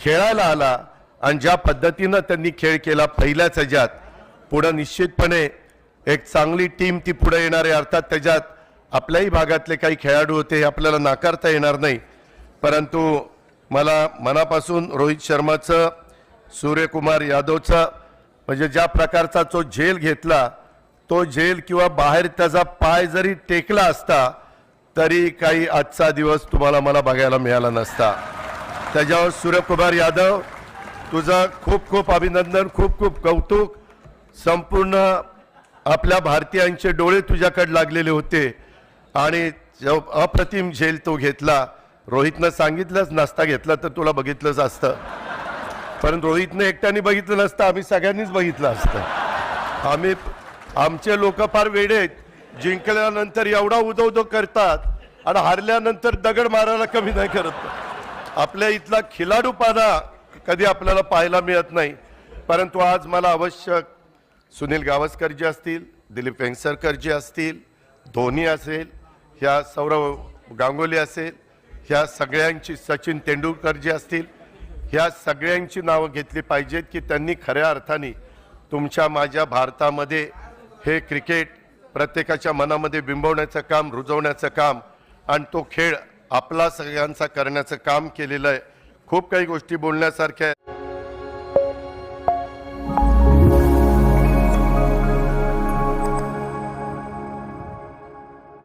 खेळायला आला आणि ज्या पद्धतीनं त्यांनी खेळ केला पहिल्याच ह्याच्यात पुढं निश्चितपणे एक चांगली टीम ती पुढे येणार. आहे अर्थात त्याच्यात आपल्याही भागातले काही खेळाडू होते हे आपल्याला नाकारता येणार नाही. परंतु मला मनापासून रोहित शर्माचं सूर्यकुमार यादवचं म्हणजे ज्या प्रकारचा जो झेल घेतला तो झेल किंवा बाहेर त्याचा पाय जरी टेकला असता तरी काही आजचा दिवस तुम्हाला मला बघायला मिळाला नसता. त्याच्यावर सूर्यकुमार यादव तुझं खूप खूप अभिनंदन खूप खूप कौतुक. संपूर्ण आपल्या भारतीयांचे डोळे तुझ्याकडे लागलेले होते. आणि जो अप्रतिम झेल तो घेतला. रोहितनं सांगितलंच नसता घेतला तर तुला बघितलंच असतं. पण रोहितने एकट्याने बघितलं नसतं आम्ही सगळ्यांनीच बघितलं असतं. आम्ही आमचे लोक फार वेडे आहेत. जिंकल्यानंतर एवढा उदो उदो करतात आणि हारल्यानंतर दगड मारायला कमी नाही करत. आपल्या इथला खिलाडूपादा कधी आपल्याला पाहायला मिळत नाही. परंतु आज मला आवश्यक सुनील गावस्करजी असतील दिलीप वेंगसरकरजी असतील धोनी असेल ह्या सौरव गांगुली असेल ह्या सगळ्यांची सचिन तेंडुलकरजी असतील ह्या सगळ्यांची नावं घेतली पाहिजेत की त्यांनी खऱ्या अर्थाने तुमच्या माझ्या भारतामध्ये हे क्रिकेट प्रत्येकाच्या मनामध्ये बिंबवण्याचं काम रुजवण्याचं काम आणि तो खेळ आपला सगळ्यांचा करण्याचं काम केलेलं आहे. खूप काही गोष्टी बोलण्यासारख्या आहेत.